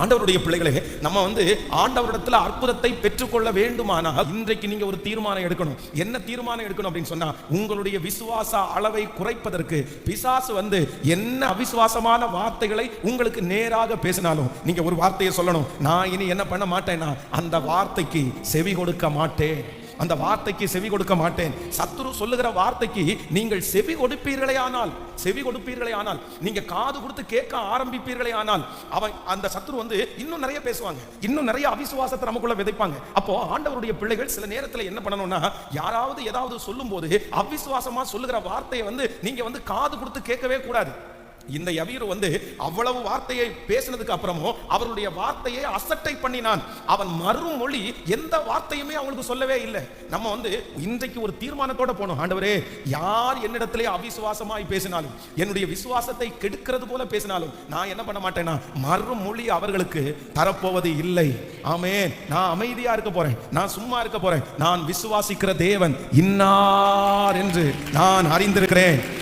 ஆண்டவருடைய பிள்ளைகளே நம்ம வந்து ஆண்டவரிடத்துல அற்புதத்தை பெற்றுக்கொள்ள வேண்டுமானால் இன்றைக்கு நீங்க ஒரு தீர்மானம் எடுக்கணும். என்ன தீர்மானம் எடுக்கணும் அப்படின்னு சொன்னா உங்களுடைய விசுவாச அளவை குறைப்பதற்கு பிசாசு வந்து என்ன அவிசுவாசமான வார்த்தைகளை உங்களுக்கு நேராக பேசினாலும் நீங்க ஒரு வார்த்தையை சொல்லணும். நான் இனி என்ன பண்ண மாட்டேன்னா அந்த வார்த்தைக்கு செவி கொடுக்க மாட்டேன். அந்த வார்த்தைக்கு செவி கொடுக்க மாட்டேன். சத்துரு சொல்லுகிற வார்த்தைக்கு நீங்கள் செவி கொடுப்பீர்களே ஆனால் செவி கொடுப்பீர்களே ஆனால் நீங்க காது கொடுத்து கேட்க ஆரம்பிப்பீர்களே ஆனால் அவன் அந்த சத்துரு வந்து இன்னும் நிறைய பேசுவாங்க. இன்னும் நிறைய அவிசுவாசத்தை நமக்குள்ள விதைப்பாங்க. அப்போ ஆண்டவருடைய பிள்ளைகள் சில நேரத்தில் என்ன பண்ணணும்னா யாராவது ஏதாவது சொல்லும்போது அவிசுவாசமா சொல்லுகிற வார்த்தையை வந்து நீங்க வந்து காது கொடுத்து கேட்கவே கூடாது. இந்த யவீரு வந்து அவ்வளவு வார்த்தையை பேசினதுக்கு அப்புறமும் அவருடைய வார்த்தையை அசட்டை பண்ணினான். அவன் மறுமொழி எந்த வார்த்தையுமே அவங்களுக்கு சொல்லவே இல்லை. நம்ம வந்து இன்றைக்கு ஒரு தீர்மானத்தோட போனோம். ஆண்டவரே யார் என்னிடத்திலே அவிசுவாசமாய் பேசினாலும் என்னுடைய விசுவாசத்தை கெடுக்கிறது போல பேசினாலும் நான் என்ன பண்ண மாட்டேன்னா மறுமொழி அவர்களுக்கு தரப்போவது இல்லை. ஆமே நான் அமைதியா இருக்க போறேன். நான் சும்மா இருக்க போறேன். நான் விசுவாசிக்கிற தேவன் இன்னார் என்று நான் அறிந்திருக்கிறேன்.